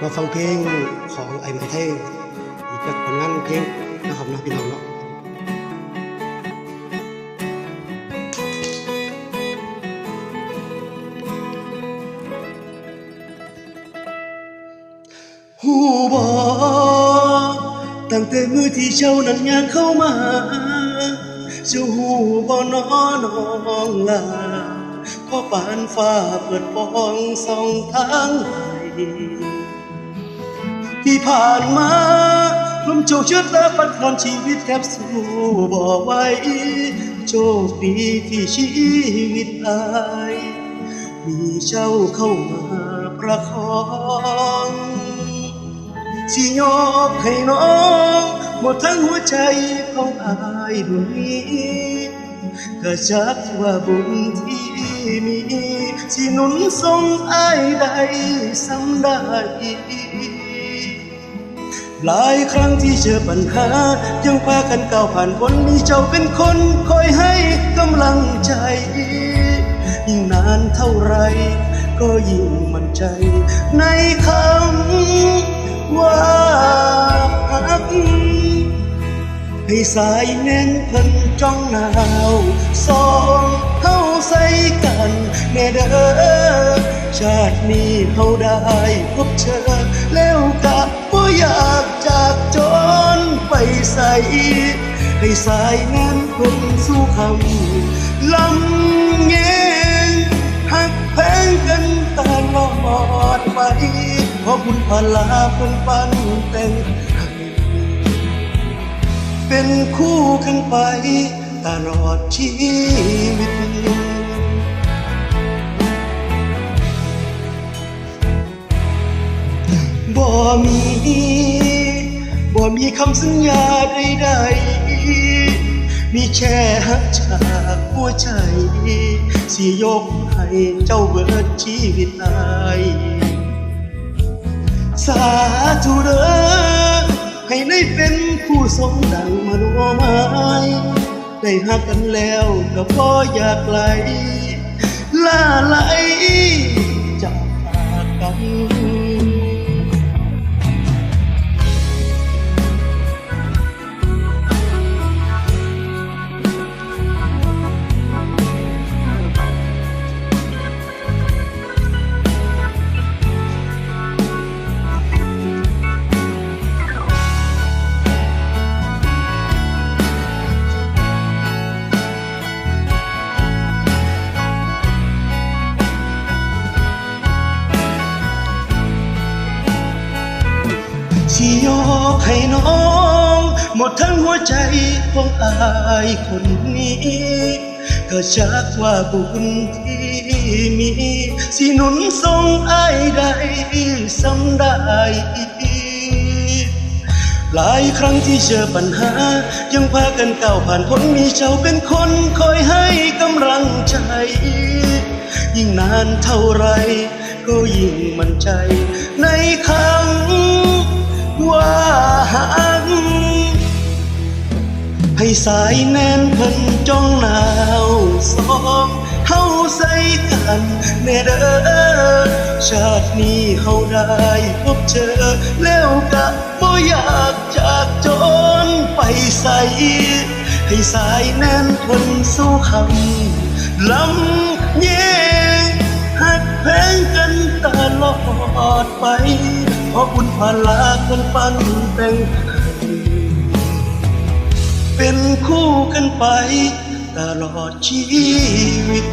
มาฟังเพลงของไอ้ไหมไทยอีกจากผลงานเพลงนะครับนะพี่น้องเนาะหูบอตั้งแต่มือที่เจ้านั้นยางเข้ามาเจ้าหูบอนอน้องลา พอปานฟ้าเปิดปองส่องทางให้ที่ผ่านมาลมโชคชะตาปัดผ่อนชีวิตแทบสู้บ่ไหวโชคดีที่ชีวิตอายมีเจ้าเข้ามาประคองสิยกให้น้องหมดทั้งหัวใจของอายดวงนี้ก็จักว่าบุญที่ มีสิหนุนทรงอายได้สำได้หลายครั้งที่เจอปัญหา ยังพากันก้าวผ่านพ้นมีเจ้าเป็นคนคอยให้กำลังใจ ยิ่งนานเท่าไร ก็ยิ่งมั่นใจ ในคำว่าหักให้สายแน่นเพิ่นจ้องหนาวสองเฮา ใส่กันแน่เด้อชาตินี้เฮาได้พบเจอแล้วกะบ่อยากจากจนไปใส่ให้สายแน่นเพิ่นสู้คำลำเย็นหักแพงกันตลอดไปเพราะบุญพลาเพิ่นปันแต่งเป็นคู่กันไปตลอดชีวิตีบ่มีคำสัญญาใดๆมีแค่หักจากหัวใจสิยกให้เจ้าเบิดชีวิตอายสาธุเด้อให้ได้เป็นผู้สมดังมโนหมายได้หักกันแล้วก็พออยากไกลลาไหล สิยกให้น้อง หมดทั้งหัวใจของอายคนนี้ ก็ชักว่าบุญที่มี สิหนุนทรงอายได้สำได้หลายครั้งที่เจอปัญหา ยังพากันก้าวผ่านพ้นมีเจ้าเป็นคนคอยให้กำลังใจ ยิ่งนานเท่าไร ก็ยิ่งมั่นใจในคำ ว่าหักให้สายแน่นเพิ่นจ้องหนาวสองเฮาใส่กันแน่เด้อชาตินี้เฮาได้พบเจอ แล้วกะบ่อยากจากจนไปใส่ให้สายแน่นเพิ่นสู้คำลำเย็นหักแพงกันตลอดไป เพราะคุณพลาคนปันแต่งเป็นคู่กันไปตลอดชีวิต